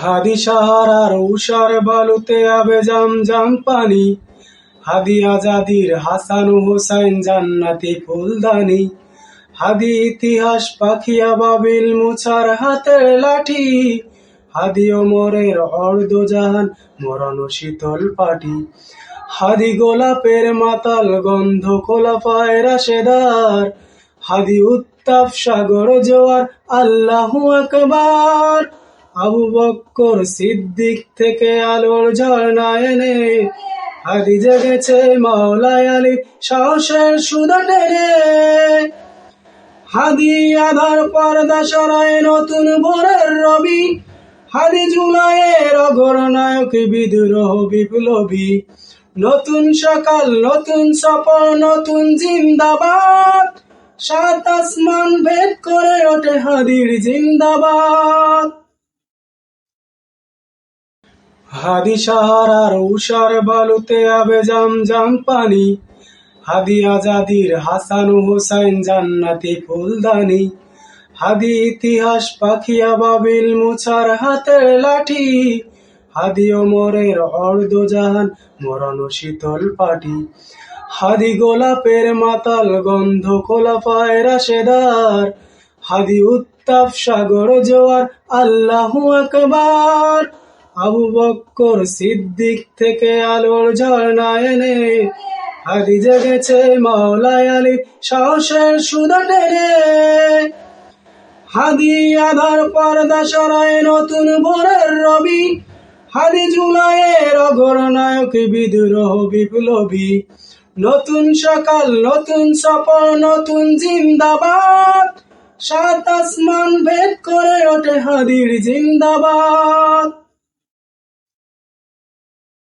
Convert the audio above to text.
হাদি সাহারার উষার বালুতে আবে জাম জাম পানি। হাদি আজাদির হাসান হুসাইন জান্নাতি ফুলদানি। হাদি ইতিহাস পাখিয়া বাবিল মুছার হাতের লাঠি। হাদি ওমরের অর্ধ জাহান মরণ শীতল পাটি। হাদি গোলাপের মাতাল গন্ধ কোলাফায় রাশেদার। হাদি উত্তাপ সাগর জোয়ার আল্লাহু আকবার। আবু বক্কর সিদ্দিক থেকে আলোর ঝর্ণা এনে হাদি জেগেছে মাওলায় আলী সাহসের সুদা হাদি আধার পর্দা সরায় নতুন ভোরের রবি। হাদি জুলাইয়ের অঘর নায়ক বিদ্রোহ বিপ্লবী। নতুন সকাল, নতুন সফর, নতুন জিন্দাবাদ। সাত আসমান ভেদ করে ওঠে হাদির জিন্দাবাদ। হাদি সাহারার উষার বালুতে আবে জাম জাম পানি। হাদি আজাদির হাসান হুসাইন জান্নাতি ফুলদানি। হাদি ইতিহাস পাখিয়া বাবিল মুছার হাতের লাঠি। হাদি ওমরের অর্ধ জাহান মরণ শীতল পাটি। হাদি গোলাপের মাতাল গন্ধ কোলাফায় রাশেদার। হাদি উত্তাপ সাগর জোয়ার আল্লাহু আকবার। আবু বক্কর সিদ্দিক থেকে আলোর ঝর্ণা এনে হাদি জেগেছে মাওলায় আলী সাহসের সুদা হাদি আধার পর্দা সরায় নতুন ভোরের রবি, হাদি জুলাইয়ের অঘর নায়ক বিদ্রোহ বিপ্লবী। নতুন সকাল, নতুন সফর, নতুন জিন্দাবাদ, সাত আসমান ভেদ করে ওঠে হাদির জিন্দাবাদ।